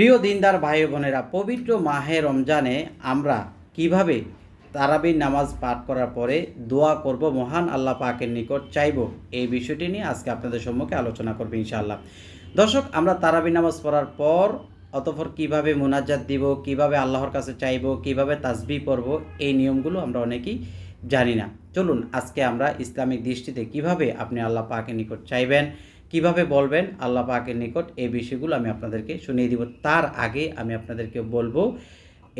প্রিয় দিনদার ভাই বোনেরা, পবিত্র মাহে রমজানে আমরা কীভাবে তারাবির নামাজ পাঠ করার পরে দোয়া করব, মহান আল্লাহ পাকের নিকট চাইব, এই বিষয়টি নিয়ে আজকে আপনাদের সম্মুখে আলোচনা করব ইনশাআল্লাহ। দর্শক, আমরা তারাবির নামাজ পড়ার পর অতঃপর কীভাবে মোনাজাত দিব, কীভাবে আল্লাহর কাছে চাইব, কীভাবে তাসবি পড়ব, এই নিয়মগুলো আমরা অনেকেই জানি না। চলুন, আজকে আমরা ইসলামিক দৃষ্টিতে কীভাবে আপনি আল্লাহ পাকের নিকট চাইবেন কীভাবে বলবেন আল্লাহ পাকের নিকট এই বিষয়গুলো আমি আপনাদেরকে শুনিয়ে দিব। তার আগে আমি আপনাদেরকে বলব,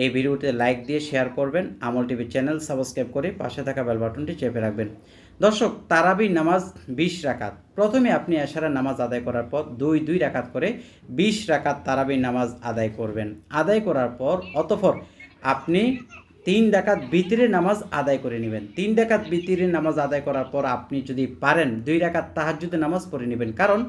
এই ভিডিওতে লাইক দিয়ে শেয়ার করবেন, আমল টিভি চ্যানেল সাবস্ক্রাইব করে পাশে থাকা বেল বাটনটি চেপে রাখবেন। দর্শক, তারাবি নামাজ বিশ রাকাত। প্রথমে আপনি এশারা নামাজ আদায় করার পর দুই দুই রাকাত করে বিশ রাকাত তারাবি নামাজ আদায় করবেন। আদায় করার পর অতঃপর আপনি তিন ডাকাত বিতিরের নামাজ আদায় করে নেবেন। তিন ডাকাত বিতিরের নামাজ আদায় করার পর আপনি যদি পারেন, দুই ডাকাত তাহাজ্জুদের নামাজ পড়ে নেবেন। কারণ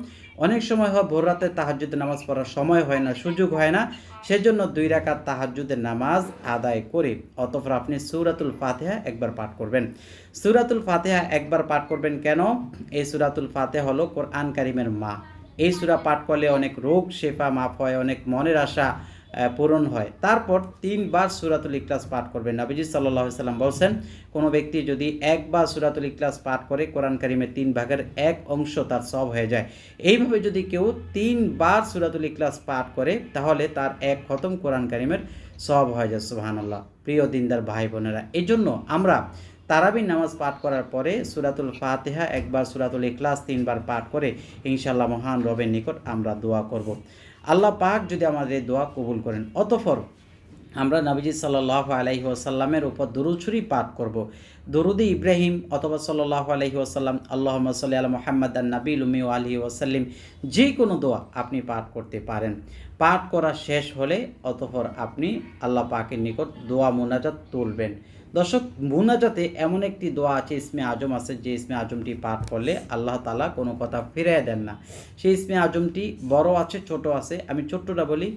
অনেক সময় হয়, ভোর রাতে তাহাজ্জুদের নামাজ পড়ার সময় হয় না, সুযোগ হয় না। সেজন্য দুই রাকাত তাহাজ্জুদের নামাজ আদায় করে, অতঃপর আপনি সূরাতুল ফাতেহা একবার পাঠ করবেন। সূরাতুল ফাতেহা একবার পাঠ করবেন কেন? এই সুরাতুল ফাতিহা হলো কোরআন কারিমের মা এই সূরা পাঠ করলে অনেক রোগ, শেফা মাফ হয়, অনেক মনের আশা পূরণ হয়। তারপর তিনবার সুরাতুল ইকলাস পাঠ করবেন। নাবিজি সাল্লাহ সাল্লাম বলছেন, কোনো ব্যক্তি যদি একবার সুরাতুল ইকলাস পাঠ করে কোরআন কারিমের তিন ভাগের এক অংশ তার সব হয়ে যায়। এইভাবে যদি কেউ তিনবার সুরাতুল ইকলাস পাঠ করে, তাহলে তার এক খতম কোরআন কারিমের সব হয়ে যায়। সুবহানাল্লাহ। প্রিয় দিনদার ভাই বোনেরা এই জন্য আমরা তারাবির নামাজ পাঠ করার পরে সুরাতুল ফাতেহা একবার সুরাতুল ইখলাস তিনবার পাঠ করে ইনশাল্লাহ মহান রবের নিকট আমরা দোয়া করব। আল্লাহ পাক যদি আমাদের দোয়া কবুল করেন অতফর আমরা নবীজি সাল্লাহ আলহি ওসাল্লামের উপর দরুছুরি পাঠ করব। দরুদি ইব্রাহিম অথবা সাল্লাহ আলহি ওসাল্লাম আল্লাহ সাল্লি আল মোহাম্মদ নবী উমি আলহি ওসাল্লিম যে কোনো দোয়া আপনি পাঠ করতে পারেন। পাঠ করা শেষ হলে অতঃপর আপনি আল্লাহ পাকের নিকট দোয়া মোনাজাত তুলবেন। দর্শক, মুনাজাতে এমন একটি দোয়া আছে, ইসমে আজম আছে, যে ইসমে আজমটি পাঠ করলে আল্লাহ তালা কোনো কথা ফিরিয়ে দেন না। সেই ইসমে আজমটি বড় আছে, ছোট আছে, আমি ছোট্টটা বলি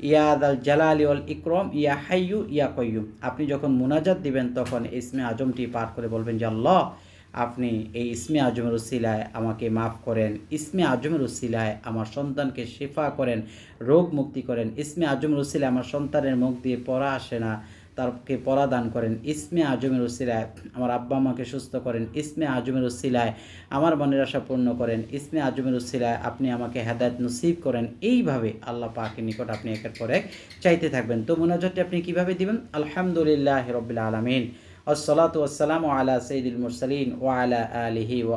ইয়াদ আল জালালি অল ইকরম, ইয়া হাইয়ু, ইয়া কয়ুম আপনি যখন মুনাজাত দিবেন, তখন ইসমে আজমটি পাঠ করে বলবেন যে, আল্লাহ, আপনি এই ইসমে আজমের উসিলায় আমাকে মাফ করেন। ইসমে আজমের উসিলায় আমার সন্তানকে শেফা করেন, রোগ মুক্তি করেন। ইসমে আজমের উসিলায় আমার সন্তানের মুখ দিয়ে পড়া আসে না। তারকে পরা দান করেন। ইসমে আজমের উসিলায় আমার আব্বা আমাকে সুস্থ করেন। ইসমে আজমের উসিলায় আমার মনের আশা পূর্ণ করেন। ইসমে আজমের উসিলায় আপনি আমাকে হেদায়ত নসিব করেন। এইভাবে আল্লাহ পাকের নিকট আপনি একের পর এক চাইতে থাকবেন। তো মোনাজাতটি আপনি কীভাবে দিবেন? আলহামদুলিল্লাহ রবিল আলমিন। আলা ও আলিহি ও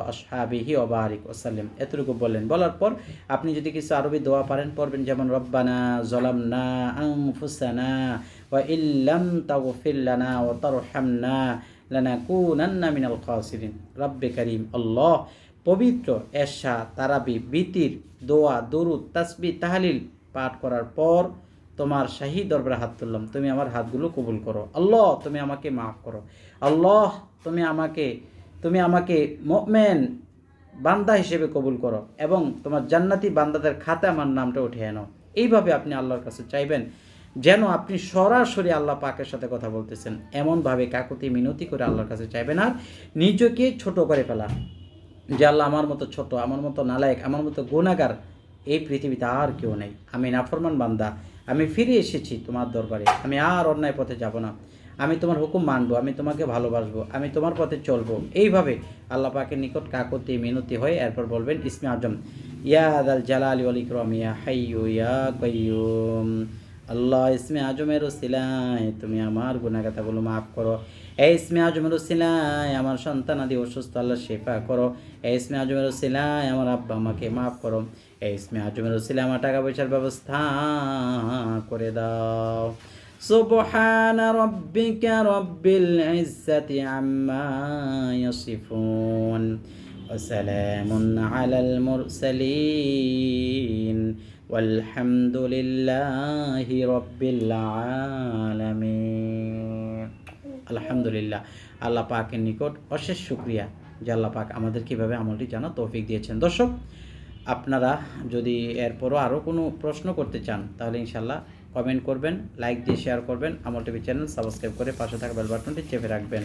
ও ওসাল্লাম এতটুকু বললেন। বলার পর আপনি যদি কিছু আরবি দোয়া পারেন, পড়বেন যেমন, রব্বানা জলামনা আনফুসানা ওয়া ইল্লাম তাগফির লানা ওয়া তারহামনা লানাকুনান্না মিনাল খাসিরিন। রব্বে করিম, আল্লাহ পবিত্র এশা তারাবি, বিতির দোয়া, দরুদ তাসবি তাহলিল পাঠ করার পর তোমার শাহী দরবারে হাত তুললাম, তুমি আমার হাতগুলো কবুল করো। আল্লাহ, তুমি আমাকে মাফ করো। আল্লাহ, তুমি আমাকে তুমি আমাকে মোমেন বান্দা হিসেবে কবুল করো এবং তোমার জান্নাতি বান্দাদের খাতে আমার নামটা উঠে আনো। এইভাবে আপনি আল্লাহর কাছে চাইবেন, যেন আপনি সরাসরি আল্লাহ পাকের সাথে কথা বলতেছেন। এমনভাবে কাকুতি মিনতি করে আল্লাহর কাছে চাইবেন আর নিজেকে ছোট করে ফেলা। যে আল্লাহ আমার মতো ছোট, আমার মতো নালায়ক, আমার মতো গুণাগার, এই পৃথিবীতে আর কেউ নেই। আমি নাফরমান বান্দা। আমি ফিরে এসেছি তোমার দরবারে। আমি আর অন্যায় পথে যাব না। আমি তোমার হুকুম মানবো, আমি তোমাকে ভালোবাসবো, আমি তোমার পথে চলবো। এইভাবে আল্লাহ পাকের নিকট কাকতি মিনতি হয়ে এরপর বলবেন, ইসমে আজম, ইয়া আদাল জালাল আলী ইকরম, ইয়া হাইয়ু, ইয়া কয়ুম আল্লাহ ইসমে আজমের সিলাই তুমি আমার গুণাগাতাগুলো মাফ করো এই ইসমে আজমের সিলাই আমার সন্তান আদি অসুস্থ আল্লাহ শেফা করো এই ইসমে আজমের সিলাই আমার আব্বা আমাকে মাফ করো এই ইসমে আজমের সিলাই আমার টাকা পয়সার ব্যবস্থা করে দাও سبحان ربك رب العزة عما يصفون وسلام على المرسلين والحمد لله رب العالمين আলহামদুলিল্লাহ আল্লাহ পাকের নিকট অশেষ শুক্রিয়া যে আল্লাহ পাক আমাদের কীভাবে আমলটি জানা তৌফিক দিয়েছেন দর্শক আপনারা যদি এরপরও আরও কোনো প্রশ্ন করতে চান তাহলে ইনশাল্লাহ কমেন্ট করবেন লাইক দিয়ে শেয়ার করবেন আমল টিভি চ্যানেল সাবস্ক্রাইব করে পাশে থাকা বেল বাটনটি চেপে রাখবেন